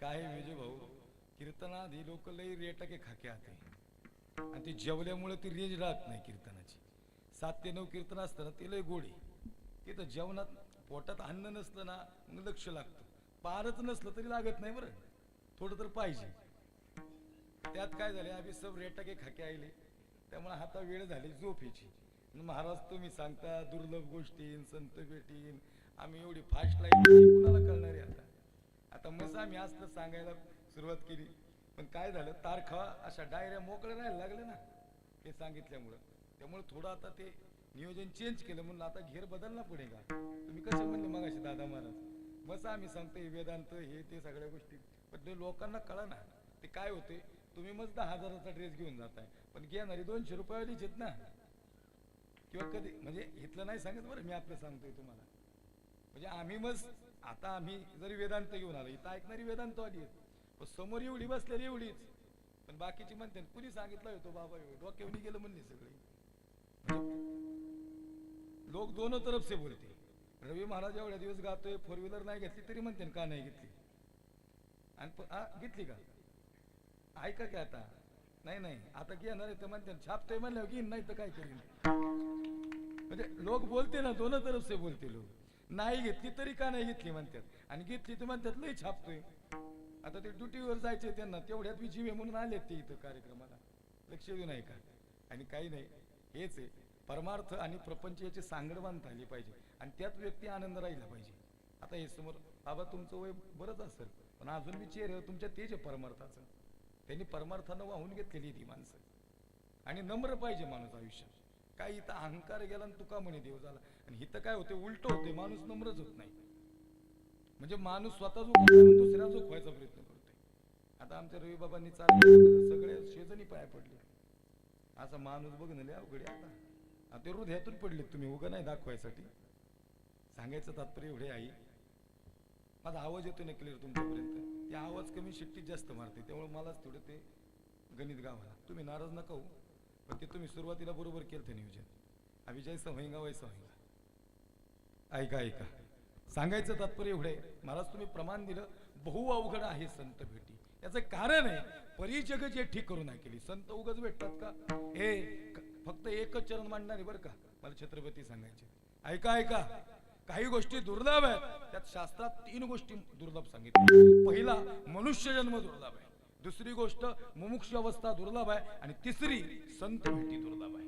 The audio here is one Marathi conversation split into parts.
काय विजय भाऊ? कीर्तनात ही लोक लई रेटके खाके आते आणि ती जेवल्यामुळे ती रेज राहत नाही कीर्तनाची. सात ते नऊ कीर्तन असतं ना ते लय गोडी तिथं जेवणात पोटात अन्न नसलं ना मग लक्ष लागतं. पारच नसलं तरी लागत नाही बरं. थोडं तर पाहिजे. त्यात काय झाले आम्ही सब रेटाके खाके आले त्यामुळे हाता वेळ झाली झोपेची. महाराज तुम्ही सांगता दुर्लभ गोष्टी संत भेटीन. आम्ही एवढी फास्ट लाईन कुणाला कळणारे आता? आता मसा आम्ही असं सांगायला सुरुवात केली. पण काय झालं? तारखा अशा डायऱ्या मोकळ्या राहायला लागल्या ना हे सांगितल्यामुळं. त्यामुळे थोडं आता ते नियोजन चेंज केलं म्हणून आता घेर बदलला पुढे का? तुम्ही कसे म्हणले मगाशी दादा महाराज? मसा आम्ही सांगतो हे वेदांत हे ते सगळ्या गोष्टी. पण ते लोकांना कळा ना ते काय होते तुम्ही मस्त दहा हजाराचा ड्रेस घेऊन जाताय. पण घेणारी दोनशे रुपयावालीच आहेत ना. किंवा कधी? म्हणजे इथलं नाही सांगत बरं मी आपलं सांगतोय तुम्हाला. म्हणजे आम्ही मग आता आम्ही जरी वेदांत घेऊन आलो इथं ऐकणारी वेदांत आली पण समोर एवढी बसलेली एवढीच. पण बाकीची म्हणते कुणी सांगितलं होतो बाबा एवढं डोक्यावनी गेलं म्हणले सगळे. लोक दोनों तरफ से बोलते रवी महाराज एवढ्या दिवस गातोय फोर व्हीलर नाही घेतली तरी म्हणते ना, का नाही घेतली? आणि घेतली का? ऐका काय आता. नाही नाही आता घेणार आहे तर म्हणते ना, छापतोय म्हणल्यावर घेईन नाही तर काय करीन? म्हणजे लोक बोलते ना दोन तरफ से बोलते लोक. नाही घेतली तरी का नाही घेतली म्हणतात. आणि घेतली तर म्हणतात लई छापतोय. आता ते ड्युटीवर जायचे त्यांना तेवढ्यात मी जीवे म्हणून आलेत ते इथं कार्यक्रमाला. लक्ष देऊ नाही का आणि काही नाही हेच आहे. परमार्थ आणि प्रपंच याची सांगड बांधता आली पाहिजे. आणि त्यात व्यक्ती आनंद राहिला पाहिजे. आता हे समोर बाबा तुमचं वय बरंच असेल पण अजून मी चेहरे तुमच्या तेज आहे परमार्थाचं. त्यांनी परमार्थानं वाहून घेतलेली ती माणसं. आणि नम्र पाहिजे माणूस आयुष्यात. काही इथं अहंकार गेला आणि तुका म्हणे देव झाला. आणि इथं काय होते उलट होते. माणूस नम्रच होत नाही. म्हणजे माणूस स्वतः जो दुसऱ्या जोखवायचा प्रयत्न करतोय. आता आमच्या रवी बाबांनी चालले सगळे शेजनी पाया पडले. असा माणूस बघणं लय उघडे आता. आता ते हृदयातून पडले तुम्ही उगा नाही दाखवायसाठी. सांगायचं तात्पर्य एवढे आई. माझा आवाज येतो ना क्लिअर तुमच्यापर्यंत? ते आवाज कमी शिट्टीत जास्त मारते. त्यामुळे मलाच थोडं ते गणित गावाला. तुम्ही नाराज नका हो पण ते तुम्ही सुरुवातीला बरोबर केलं ते नियोजन. हा विजय सवयंगा वैसा सवयंगा. ऐका ऐका. सांगायचं तात्पर्य एवढे आहे. महाराज तुम्ही प्रमाण दिलं. बहु अवघड आहे संत भेटी. याचं कारण आहे परिजग जे ठीक करू नाही केली संत उगच भेटतात का? हे फक्त एकच चरण मांडणारे बरं का? मला छत्रपती सांगायचे. ऐका ऐका. काही गोष्टी दुर्लभ आहेत. त्यात शास्त्रात तीन गोष्टी दुर्लभ सांगितल्या. पहिला मनुष्य जन्म दुर्लभ आहे. दुसरी गोष्ट मुमुक्ष अवस्था दुर्लभ आहे. आणि तिसरी संत भेटी दुर्लभ आहे.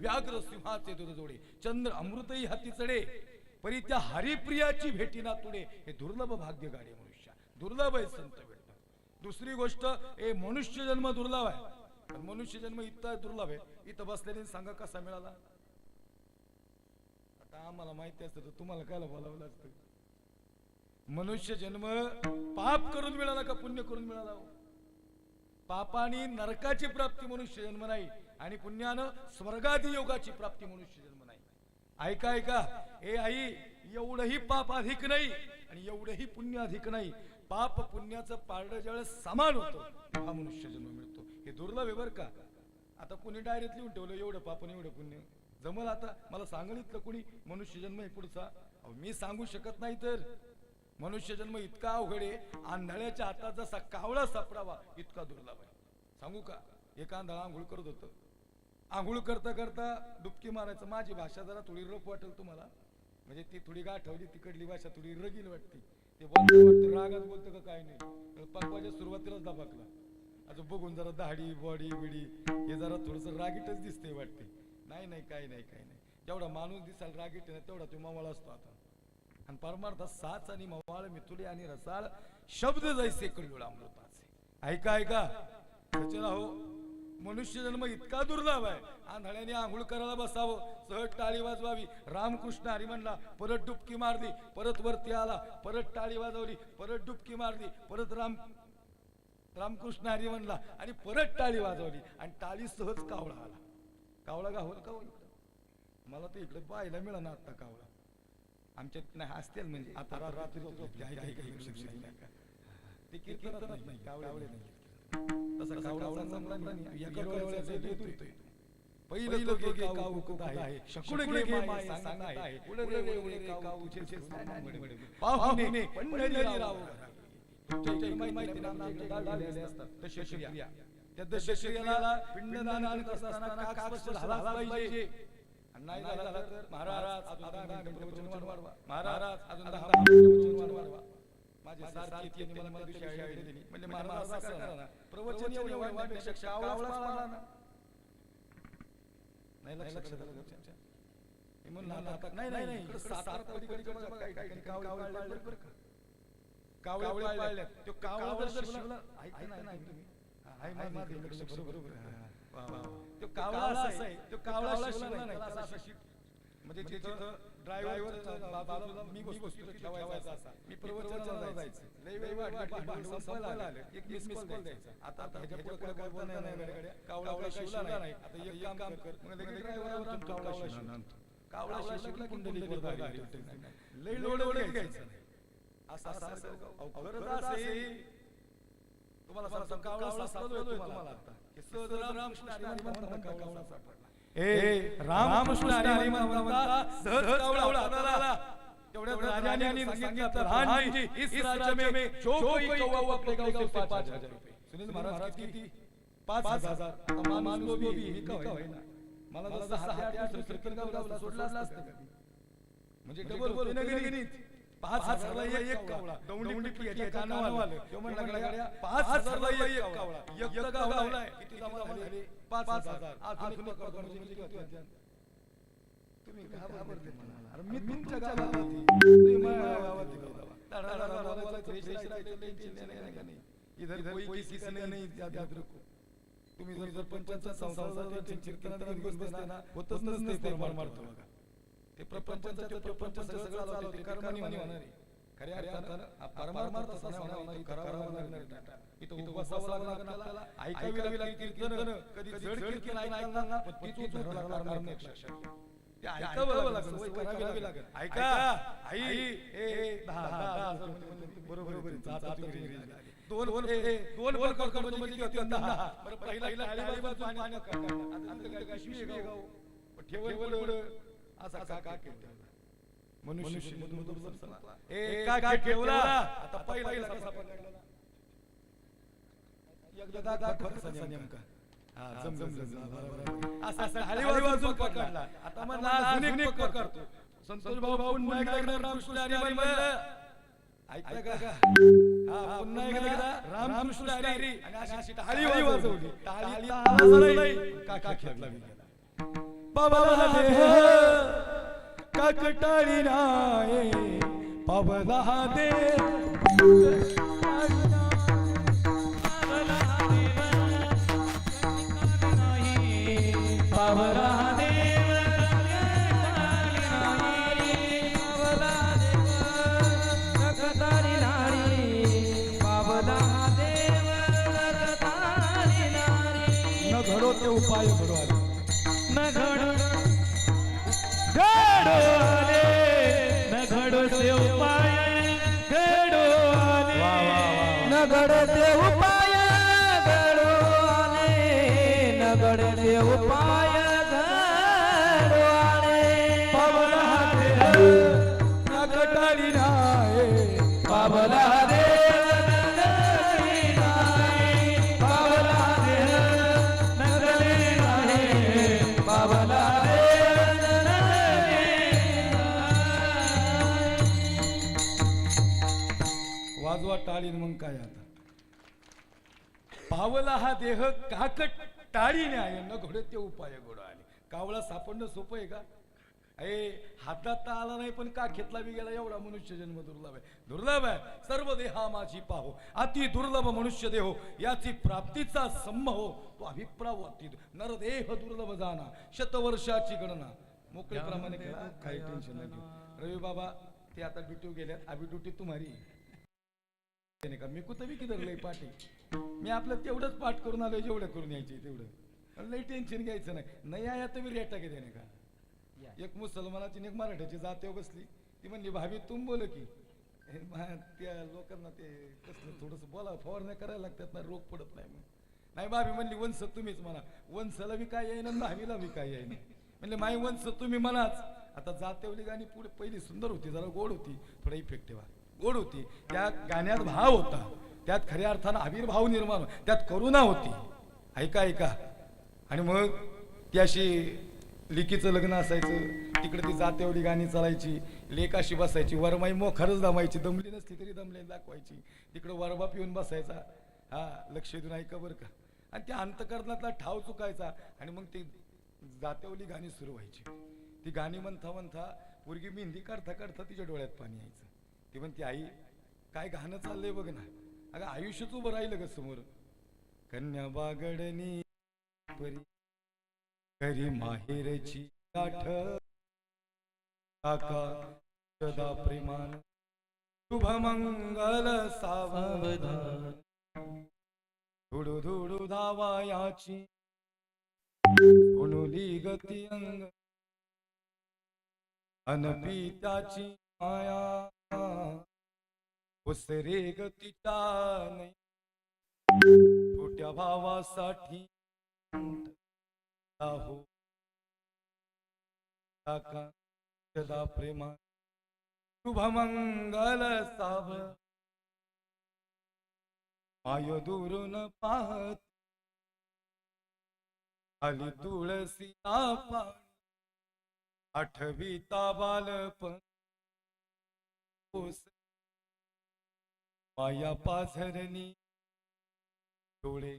व्याघ्र सिंहाचे दुर्जोडे. चंद्र अमृतही हाती चढे. परी त्या हरिप्रियाची भेटी तुडे. हे दुर्लभ भाग्य गाडे मनुष्य. दुर्लभ आहे संत भेटणं दुसरी गोष्ट हे मनुष्य जन्म दुर्लभ आहे. मनुष्य जन्म इतका दुर्लभ आहे. इथं बसलेले सांगा कसा मिळाला? आता आम्हाला माहिती असतं तर तुम्हाला काय बोलावलं असतं? मनुष्य जन्म पाप करून मिळाला का पुण्य करून मिळाला हो? पापाने नरकाची प्राप्ती मनुष्य जन्म नाही आणि पुण्यानं स्वर्गादी योगाची प्राप्ती मनुष्य जन्म ऐका ऐका. ए आई एवढंही पाप अधिक नाही आणि एवढंही पुण्य अधिक नाही. पाप पुण्याचं पारडं ज्यावेळेस समान होतं हा मनुष्य जन्म मिळतो. हे दुर्लभ आहे बरं का? आता कुणी डायरेक्ट लिहून ठेवलं एवढं पाप आणि एवढं पुण्य? जमल आता? मला सांगितलं कुणी? मनुष्य जन्म आहे पुढचा. अहो, मी सांगू शकत नाही तर. मनुष्य जन्म इतका अवघड आहे आंधळ्याच्या हातात जसा कावळा सापडावा इतका दुर्लभ आहे. सांगू का? एका आंधळा आंघोळ करत होतं. आंघोळ करता करता डुबकी मारायचं. माझी भाषा जरा थोडी रफ वाटेल तुम्हाला. म्हणजे ती थोडी गाठवली तिकडली भाषा थोडी रगील वाटते. ते बोलतं वाटतं रागात बोलतं का काय नाही. पकवाच्या सुरुवातीलाच दबाकला. आता बघून जरा दाढी बॉडी बिडी हे जरा थोडस रागीटच दिसते वाटते नाही नाही काही नाही काही नाही. जेवढा माणूस दिसाल रागीट ना तेवढा तो मवाळ असतो आता. आणि परमार्थ साच आणि मवाळ मिथुले आणि रसाळ शब्द जायचे कळयुळ अमृताचे. ऐका ऐका. सचिन हो मनुष्य जन्म इतका दुर्लभ आहे. आंधळ्याने आंघोळ करायला बसावं. सहज टाळी वाजवावी. रामकृष्ण हरी म्हणला परत डुबकी मारली. परत वरती आला. परत टाळी वाजवली. परत डुबकी मारली. परत राम रामकृष्ण हरी म्हणला आणि परत टाळी वाजवली. आणि टाळी सहज कावळा आला. कावळा गावल का मला तर इकडे पाहायला मिळाला आता कावळा. आमच्यात नाही असतील म्हणजे. आता रात्री ते कीर्तनात नाही. कावळे नाही. तसं कावळा चांगला नाही. एका देत होतोय पहिलं तो गे काऊ कुक आहे? शकुड गे माय सांगत आहे. उडे रे उडे रे काऊ छे पाहुणे. पंढरीराव. तुमच्या इथे माहिती ना आमच्या दाढलेले असतात. दशक्रिया. त्या दशक्रियाला पिंडदान आणत असताना काक स्पर्श झाला पाहिजे. नाही झाला तर महाराज अजून दहा महाराज अजून दहा वाढवा. माझे मला दिवशी आयडिया दिली म्हणजे महाराज असं करा ना प्रवचन एवढं वाढण्यापेक्षा कावळाच पाळा ना नाही लक्षात आलं तुमच्या? नाही नाही नाही इकडं सात आठ पलीकडे बघा, काही ठिकाणी कावळे पाळले बरं का? कावळे पाळले तो कावळा जर शिवला ऐका ना ऐका तुम्ही? हा, आहे माझं लक्ष. बरोबर. बरोबर हा, वा, वा, वा. तो कावळा असा आहे. तो कावळा शिवला नाही. शीट म्हणजे तिथं ड्रायव्हर मी बसतो तिथं ठेवायचा असा. मी प्रवचनाला जायचं. लई वेळ वाटली भांडवल संपायला आलं. एक मिस कॉल द्यायचा. आता आता ह्याच्या पुढे काय बोलणं नाही गड्या. कावळा काय शिवला नाही. आता एक काम कर. मग लगेच ड्रायव्हर आणतो कावळा शिवला. आणतो. कावळा शिवला की पुंडलिक वर भारी होते. लई लोड घ्यायचं. असं असं असं. तुम्हाला सांगतो कावळा सापडलोय तुम्हाला आता सहज रामकृष्ण हरी म्हणता कावळा सापडला ए रामकृष्ण हरी म्हणता सहज कावळा हाताला. आला. तेवढ्यात राजाने सांगितलं तर हांजी इस राज्य में जो कोई कौवा अपने गांव से पाच हजार रुपये सुनील महाराज किती? पाच हजार. आता माणूस बी ही का होईना मला जसं आठ गाव गावला सोडला असतं का? म्हणजे डबल बोल गणित. पाच हजारला एक एक कावळा. दौंडी पिठी याच्या कानावर आलं तो म्हणला गड्या पाच हजारला एक कावळा. एक तर कावळा आहे किती जमा झाले? पाच हजार म्हणजे होते? तुम्ही घाबरले. अरे मी तुमच्या. तुम्ही माझ्या नाही. इधर कोई किसी का नाही याद रखो तुम्ही जर जर पंचांचा संसाराचा टेन्शन कीर्तनात घेऊन बसले ना होतच नसते परमार मारतो बघा ते प्रपंचाचं ते प्रपंच सगळं चालवते ते कर्मानी होणार आहे खऱ्या अर्थानं परमार्थ तसा नाही होणार, इथं करावं लागणार नाही. इथं उभं बसावं लागणार आपल्याला ऐकावी लागतील कीर्तन कधी जड कीर्तन ऐकायला ना पण तीच धरून लागणार नाही. ते ऐकावं लागेल सवय करावी लागेल. ऐका आई ए ए दहा दहा दहा हजार म्हणजे- म्हणजे बरोबर. दोन दोन करतो म्हणजे किती दहा बरं पहिला पाण्यात. आता तिथं काय? गाव? ठेवल. असा का का केलं मनुष्य मधुर संपला. ए का का ठेवला. आता पहिला कसा पकडला एकदा दादा खरं नेमका. हा जम जम जम जम बरोबर. असा असा हाली वाजवून पकडला. आता म्हणला अजून एक पकडतो संतोष भाऊ भाऊ पुन्हा एकदा रामकृष्ण हरी म्हणलं. ऐकलं का? हा पुन्हा एकदा रामकृष्ण हरी आणि अशी टाळी वाजवली. टाळी टाळाच नाही काका खेळला मी बाबा देह काकटाळी नाही पावला दे न घडो ते उपाय नगडते उपाय घडो आले पावला वाजवा टाळीन मग काय आता. पावला हा देह काकट टाळीने आहे न घोडे ते उपाय घोडा आले कावळा सापडणं सोपं आहे का? अरे हातात तर आला नाही पण का घेतला बी गेला? एवढा मनुष्य जन्म दुर्लभ आहे. दुर्लभ आहे. सर्व देहा माझी पाहो. अति दुर्लभ मनुष्य देहो. याची प्राप्तीचा संभ हो. तो अभिप्राव अति नरदेह दुर्लभ जाना. शतवर्षाची गणना. मोकळेप्रमाणे केला काही टेन्शन नाही रवी बाबा ते आता ड्युटी गेल्यात अभि ड्युटी तुम्हारी. का मी कुठं बी किधर लय पाठी मी आपलं तेवढंच पाठ करून आलोय जेवढं करून यायचे तेवढं. लई टेन्शन घ्यायचं नाही. नाही आया तर मी रेटा घेते नाही का? एक मुसलमानाची एक मराठ्याची जातेवर बसली ती म्हणली भाभी तुम बोल की. हे त्या लोकांना ते कसलं थोडंसं बोला फवारण्या करायला लागतात ना रोग पडत नाही मग नाही भाभी म्हणली वंश तुम्हीच म्हणा. वंशाला बी काय येईन भावीला बी काय येईन. म्हणले माई वंश तुम्ही म्हणाच. आता जातेवली गाणी पुढे पहिली सुंदर होती जरा गोड होती. थोडा इफेक्टिव्ह गोड होती. त्या गाण्यात भाव होता. त्यात खऱ्या अर्थानं आविर्भाव निर्माण त्यात करुणा होती. ऐका ऐका. आणि मग ती अशी लिकीचं लग्न असायचं. तिकडे ती जातेवली गाणी चालायची. लेखाशी बसायची. वरमाई मो खरंच दमायची. दमली नसली तरी दमले दाखवायची. तिकडं वरबा पिऊन बसायचा. हा लक्ष देऊन ऐका बरं का. आणि त्या अंतकरणातला ठाव चुकायचा. आणि मग ती जातेवली गाणी सुरू व्हायची. ती गाणी म्हणता म्हणता पोरगी मेहंदी काढता काढता तिच्या डोळ्यात पाणी यायचं. ती म्हणते आई काय गाणं चाललंय बघ ना. अगं आयुष्यच उभं राहिलं ग समोर. कन्या बागडणी परी घरी माहेरची गाठ. काका सदा प्रेमान शुभ मंगल सावधान. धुडू धुडू धावायाची सोनुली गती अंग. अनपी त्याची उसरे गतीचा नाही छोट्या भावासाठी हो सदा प्रेमा. शुभमंगल साव. माय दुरून पाहत. आली तुळसी पाणी आठवीता बालपण माया पाझरणी डोळे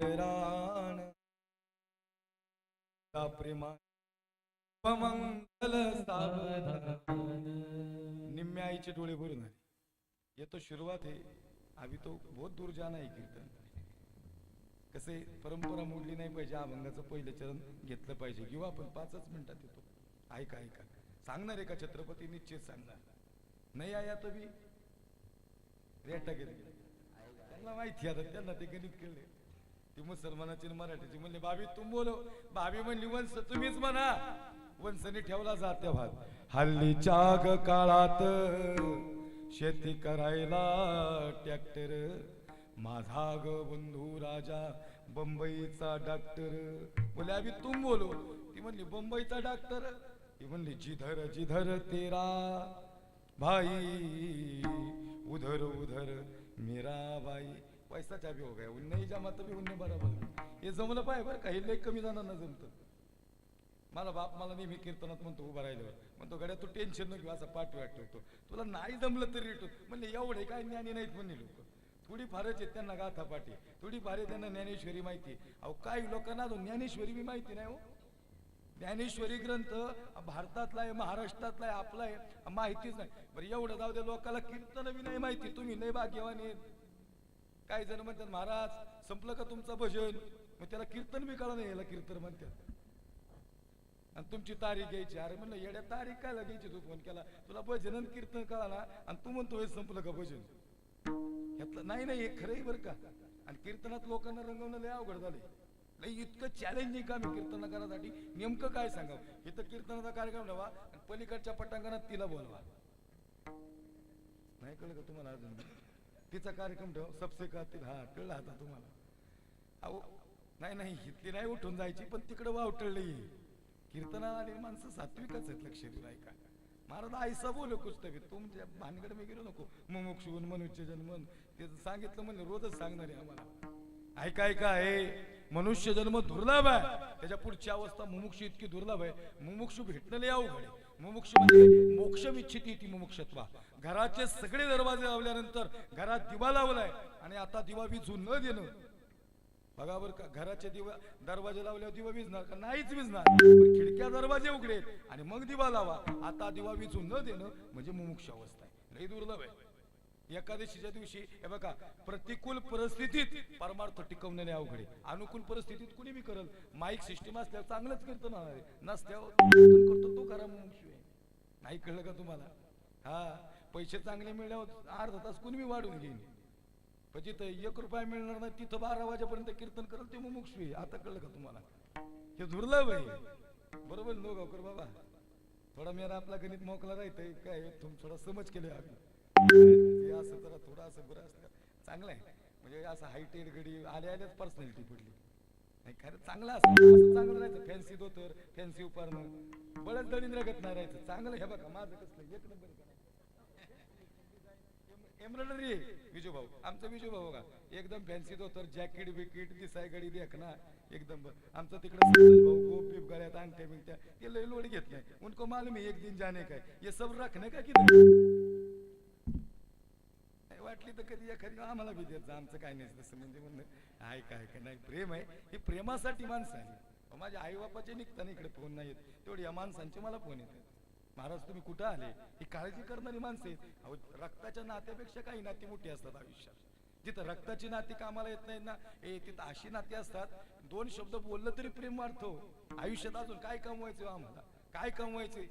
राण प्रेमा मंगल निम्म्या आईचे डोळे भरून आले. ये तो सुरुवात आहे. आम्ही तो बहुत दूर जाना आहे कीर्तन. कसे परंपरा मोडली नाही पाहिजे. अभंगाचं पहिलं चरण घेतलं पाहिजे. किंवा आपण. पाचच मिनिटात येतो. ऐका ऐका. सांगणार आहे का छत्रपती निश्चित सांगणार. नाही आया तर मी रेटा गेले. त्यांना माहिती आता त्यांना ते गणित केले ती मुसलमानाची मराठीची म्हणले बाबी तुम बोलो. बाबी म्हणली वंश तुम्हीच म्हणा. वंशने ठेवला जाते भाग हल्लीच्या ग काळात शेती करायला ट्रॅक्टर. माझा ग बंधू राजा बंबईचा डॉक्टर. बोले आम्ही तुम बोलो. ती म्हणली बंबईचा डॉक्टर? ती म्हणली जिधर जिधर तेरा भाई उधर उधर मेरा बाई पैसाच्या भी हो गया उन्नई जमात बी उन्ने बराबर. हे जमलं पाय बरं का हे लई कमी जणांना जमतं. मला बाप मला नेहमी कीर्तनात म्हणतो उभा राहिल्यावर. म्हणतो गड्या तू टेन्शन नको असा पाठ वाटतो तुला नाही जमलं तरी रेटो म्हणले एवढे काय ज्ञानी नाहीत म्हणले लोक. थोडी फारच आहेत त्यांना गाथा पाठी. थोडी फार आहे त्यांना ज्ञानेश्वरी माहिती. अहो काही लोकांना अजून ज्ञानेश्वरी मी माहिती नाही हो. ज्ञानेश्वरी ग्रंथ भारतातला आहे महाराष्ट्रातला आहे आपला आहे माहितीच नाही. बरं एवढं जाऊ दे लोकांना कीर्तन बी नाही माहिती. तुम्ही नाही भाग्यवान आहेत. काही जण म्हणतात महाराज संपलं का तुमचं भजन? मग त्याला कीर्तन बी कळा नाही याला कीर्तन म्हणतात. आणि तुमची तारीख घ्यायची. अरे म्हणलं येड्या तारीख काय घ्यायची तू फोन केला. तुला भजन आणि कीर्तन कळा ना आणि तू म्हणतो हे संपलं का भजन? ह्यातलं नाही नाही हे खरंही बरं का. आणि कीर्तनात लोकांना रंगवणं लय अवघड झालंय. लय इतकं चॅलेंजिंग काम आहे कीर्तन करण्यासाठी नेमकं काय सांगावं? इथं कीर्तनाचा कार्यक्रम ठेवा आणि पलीकडच्या पटांगणात तिला बोलवा. नाही कळलं का तुम्हाला अजून? तिचा कार्यक्रम ठेव सबसे का ती हा कळलं आता तुम्हाला. अहो नाही नाही इथली नाही उठून जायची पण तिकडे वावटळली कीर्तनाला आलेली माणसं सात्विकच आहेत लक्ष देऊ ऐका. महाराज आयसा बोलो कुस्तबी तुमच्या भानगड मी गेलो नको. मुमुक्षुन मनुष्य जन्मन ते सांगितलं म्हणजे रोजच सांगणार आहे आम्हाला. ऐका ऐका आहे मनुष्य जन्म दुर्लभ आहे. त्याच्या पुढची अवस्था मुमुक्ष इतकी दुर्लभ आहे. मुमुक्षू भेटणं लय अवघड आहे. मुमुक्ष म्हणजे मोक्ष इच्छिती ती मुमुक्षत्वा. घराचे सगळे दरवाजे लावल्यानंतर घरात दिवा लावलाय आणि आता दिवा विझून न देणं. बघा बरं का घराचे दिवा दरवाजे लावल्यावर दिवा विझणार का? नाहीच विझणार खिडक्या दरवाजे उघडे आणि मग दिवा लावा. आता दिवा विझून न देणं म्हणजे मुमुक्ष अवस्था आहे. लई दुर्लभ आहे. एकादशीच्या दिवशी हे बघा प्रतिकूल परिस्थितीत परमार्थ टिकवण्याने अवघड आहे. अनुकूल परिस्थितीत कुणी बी करल? माईक सिस्टीम असल्यावर चांगलंच कीर्तन होणार नसल्यावर करतो तो करा नाही कळलं का तुम्हाला? हा पैसे चांगले मिळल्यावर अर्धा तास कुणी बी वाढून घेईन? पण जिथं एक रुपया मिळणार नाही तिथं बारा वाजेपर्यंत कीर्तन करल ते मुमुक्षू आता कळलं का तुम्हाला? हे दुर्लभ आहे. बरोबर नो गावकर बाबा? थोडा मेरा आपला गणित मोकला राहतंय. काय तुम्ही थोडा समज केले आम्ही असं जरा थोडं असं बरं असतं. चांगलं आहे. म्हणजे असं हायटेड घडी आल्या आल्याच पर्सनॅलिटी पडली. नाही खरं चांगलं असं चांगलं राहायचं. फॅन्सी धोतर फॅन्सी उपारणं बळच दळीन रगत नाही राहायचं. चांगलं हे बघा माझं कसलं एक नंबर एम्ब्रॉयडरी आहे विजू भाऊ. आमचा विजू भाऊ का एकदम फॅन्सी धोतर जॅकेट बिकेट दिसाय गडी देख ना. एकदम आमचं तिकडे भाऊ गोप बिप गळ्यात अंगठ्या बिंगट्या ते लय लोड घेत नाही. उनको मालूम एक दिन जाने काय. हे सब रखने का किती? नाही वाटली तर कधी एखादी आम्हाला बी देत जा आमचं काय नाही तसं म्हणजे म्हणणं आहे काय का नाही प्रेम आहे. हे प्रेमासाठी माणसं आहे माझ्या आई बापाचे निघताना इकडे फोन नाही येत. तेवढी या माणसांचे मला फोन येत महाराज तुम्ही कुठं आले? ही काळजी करणारी माणसं आहेत. अहो रक्ताच्या नात्यापेक्षा काही नाती मोठी असतात आयुष्यात. जिथं रक्ताची नाती कामाला येत नाहीत ना ए तिथं अशी नाती असतात दोन शब्द बोललं तरी प्रेम वाढतो. आयुष्यात अजून काय कमवायचं हो आम्हाला? काय कमवायचे?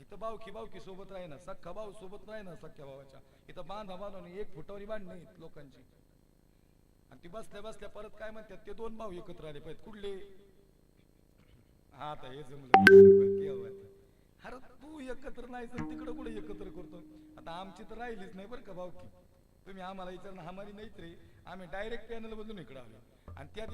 इथं बावकी बावकी सोबत राही ना सख्खा भाऊ सोबत राही ना सख्या भावाच्या. इथं बांधा बांधून एक फुटावरी बांधणं लोकांची. आणि ती बसल्या बसल्या परत काय म्हणतात ते दोन भाऊ एकत्र आले पाहिजे कुठले? हा आता हे जमलं. हो, अरे तू एकत्र नाही तर तिकडं कुठे एकत्र करतो? आता आमची तर राहिलीच नाही बरं का भावकी तुम्ही आम्हाला विचारणं हमारी नाहीत रे आम्ही डायरेक्ट पॅनल बदलून इकडं आलो आणि त्यात